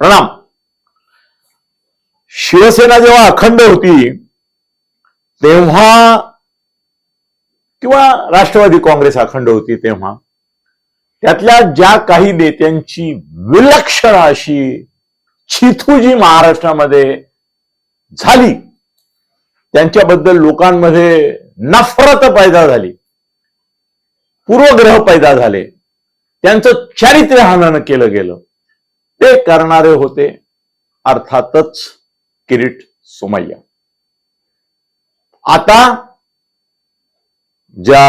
प्रणाम. शिवसेना जेव्हा अखंड होती तेव्हा किंवा राष्ट्रवादी काँग्रेस अखंड होती तेव्हा त्यातल्या ज्या काही नेत्यांची विलक्षण अशी छिथूजी महाराष्ट्रामध्ये झाली त्यांच्याबद्दल लोकांमध्ये नफरत पैदा झाली पूर्वग्रह पैदा झाले त्यांचं चारित्र्य हनन केलं गेलं. ते करणारे होते अर्थातच किरीट सोमय्या. आता ज्या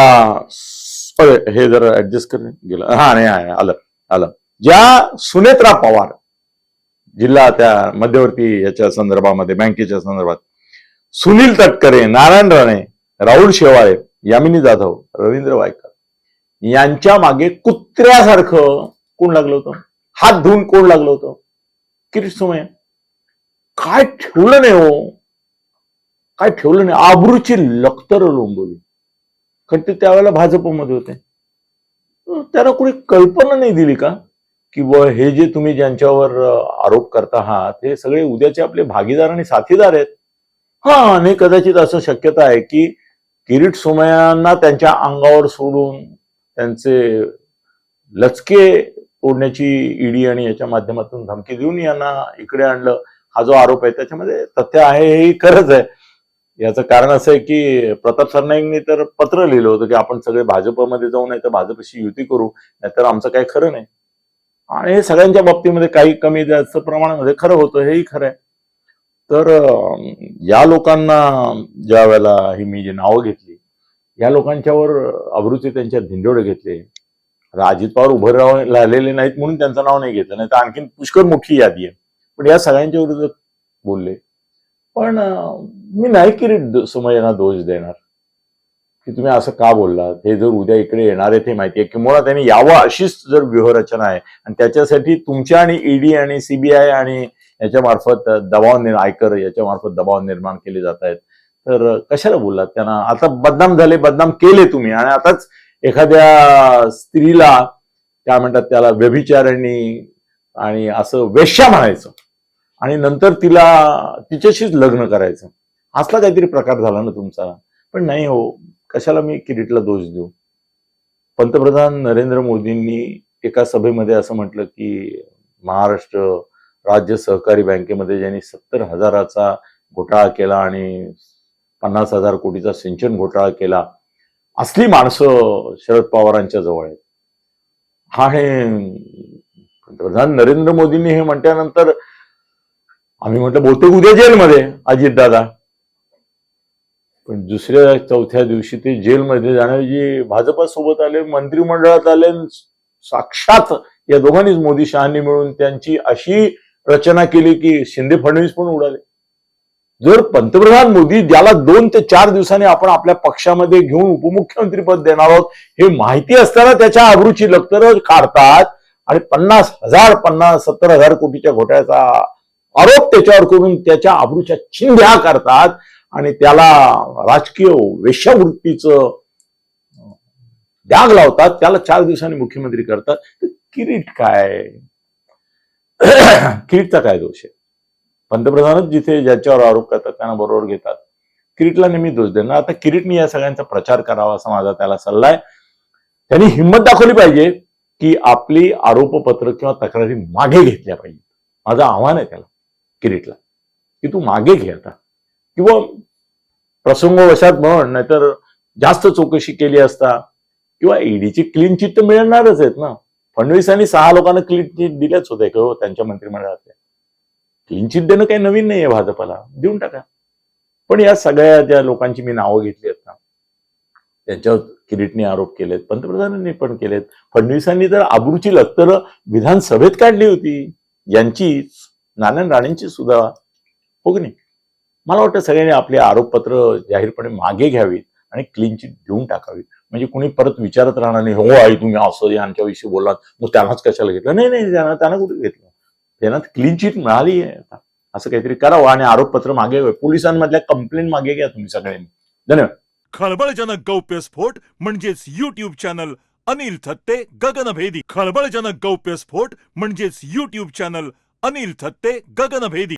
हे जर ऍडजस्ट कर गेलं. हा नाही आलं आलं. ज्या सुनेत्रा पवार जिल्हा त्या मध्यवर्ती याच्या संदर्भामध्ये बँकेच्या संदर्भात सुनील तटकरे नारायण राणे राहुल शेवाळे यामिनी जाधव रवींद्र वायकर यांच्या मागे कुत्र्यासारखं कोण लागलं होतं? हात धुवून कोण लागलं होतं? किरीट समय काय ठेवलं नाही हो? काय ठेवलं नाही? आबरूची लखतर लोंबवली. कारण ते त्यावेळेला भाजपमध्ये होते. त्याला कुणी कोणी कल्पना नाही दिली का? की व हे जे तुम्ही ज्यांच्यावर आरोप करता आहात हे सगळे उद्याचे आपले भागीदार आणि साथीदार आहेत. हा आणि कदाचित असं शक्यता आहे की किरीट सोमयांना त्यांच्या अंगावर सोडून त्यांचे लचके तोडण्याची ईडी आणि याच्या माध्यमातून धमकी देऊन यांना इकडे आणलं. हा जो आरोप आहे त्याच्यामध्ये तथ्य आहे हे खरंच आहे. याचं कारण असं आहे की प्रताप सरनाईकनी तर पत्र लिहिलं होतं की आपण सगळे भाजपमध्ये जाऊ नाही तर भाजपशी युती करू नाहीतर आमचं काही खरं नाही. आणि हे सगळ्यांच्या बाबतीमध्ये काही कमी जास्त प्रमाणामध्ये खरं होतं हेही खरं आहे. तर या लोकांना ज्या वेळेला ही मी जी नावं घेतली या लोकांच्यावर आवृत्ती त्यांच्या धिंडोळे घेतले आता अजित पवार उभं राहून राहिलेले नाहीत म्हणून त्यांचं नाव नाही घेतलं. नाही तर आणखीन पुष्कळ मोठी यादी आहे. पण या सगळ्यांच्या विरुद्ध बोलले. पण मी नाही किरीट सोमय्यांना दोष देणार. की तुम्ही असं का बोललात? हे जर उद्या इकडे येणार आहे ते माहिती आहे. किंवा त्यांनी यावं अशीच जर व्यूहरचना आहे आणि त्याच्यासाठी तुमच्या आणि ईडी आणि सीबीआय आणि याच्या मार्फत दबाव निर् आयकर याच्या मार्फत दबाव निर्माण केले जात आहेत. तर कशाला बोललात त्यांना? आता बदनाम झाले बदनाम केले तुम्ही. आणि आताच एखाद्या स्त्रीला काय म्हणतात त्याला व्यभिचारणी आणि असं वेश्या म्हणायचं. आणि नंतर तिला तिच्याशीच लग्न करायचं. असला काहीतरी प्रकार झाला ना तुमचा. पण नाही हो कशाला मी किरीटला दोष देऊ? पंतप्रधान नरेंद्र मोदींनी एका सभेमध्ये असं म्हटलं की महाराष्ट्र राज्य सहकारी बँकेमध्ये ज्यांनी सत्तर हजाराचा घोटाळा केला आणि पन्नास हजार कोटीचा सिंचन घोटाळा केला असली माणसं शरद पवारांच्या जवळ आहेत. हा हे पंतप्रधान नरेंद्र मोदींनी हे म्हटल्यानंतर आम्ही म्हटलं बहुतेक उद्या जेलमध्ये अजितदादा पण दुसऱ्या चौथ्या दिवशी ते जेलमध्ये जाण्याऐवजी भाजपा सोबत आले मंत्रिमंडळात आले साक्षात या दोघांनीच मोदी शहांनी मिळून त्यांची अशी रचना केली की शिंदे फडणवीस पण उडाले. जर पंतप्रधान मोदी ज्याला दोन ते चार दिवसांनी आपण आपल्या पक्षामध्ये घेऊन उपमुख्यमंत्री पद देणार आहोत हे माहिती असताना त्याच्या आबरूची लक्तर काढतात आणि पन्नास हजार पन्नास सत्तर हजार कोटीच्या घोटाळ्याचा आरोप त्याच्यावर करून त्याच्या आबरूच्या चिंध्या करतात आणि त्याला राजकीय वेश्यावृत्तीचं डाग लावतात. त्याला चार दिवसांनी मुख्यमंत्री करतात. तर किरीट काय? किरीटचा काय दोष आहे? पंतप्रधानच जिथे ज्याच्यावर आरोप करतात त्यांना बरोबर घेतात. किरीटला नेहमी दोष देणार आता किरीटने या सगळ्यांचा प्रचार करावा असा माझा त्याला सल्ला आहे त्यांनी हिंमत दाखवली पाहिजे की आपली आरोपपत्र किंवा तक्रारी मागे घेतल्या पाहिजे माझं आव्हान आहे त्याला किरीटला की तू मागे घे आता. किंवा प्रसंगवशात म्हण नाहीतर जास्त चौकशी केली असता किंवा ईडीची क्लीन चिट तर मिळणारच आहेत ना. फडणवीसांनी सहा लोकांना क्लीन चिट दिल्याच होत्या का हो त्यांच्या मंत्रिमंडळातल्या क्लीन देणं काही नवीन नाहीये भाजपाला. देऊन टाका. पण या सगळ्या ज्या लोकांची मी नावं घेतली आहेत ना त्यांच्यावर किरीटने आरोप केलेत पंतप्रधानांनी पण केलेत. फडणवीसांनी तर आबरूची लक्तर विधानसभेत काढली होती. यांचीच नारायण राणेंची सुद्धा हो की नाही मला वाटतं सगळ्यांनी आपले आरोपपत्र जाहीरपणे मागे घ्यावीत आणि क्लीन चिट देऊन टाकावी म्हणजे कुणी परत विचारत राहणार नाही हो आई तुम्ही असं यांच्याविषयी बोलात मग त्यांनाच कशाला घेतलं? नाही नाही त्यांना त्यांना कुठे घेतलं? त्यांना क्लीन चिट मिळाली आहे आता. असं काहीतरी करावं हो आणि आरोपपत्र मागे पोलिसांमधल्या कंप्लेंट मागे घ्या तुम्ही सगळ्यांनी. धन्यवाद. खळबळजनक गौप्यस्फोट म्हणजेच युट्यूब चॅनल अनिल थत्ते गगनभेदी. खळबळजनक गौप्यस्फोट म्हणजेच युट्यूब चॅनल अनिल थत्ते गगनभेदी.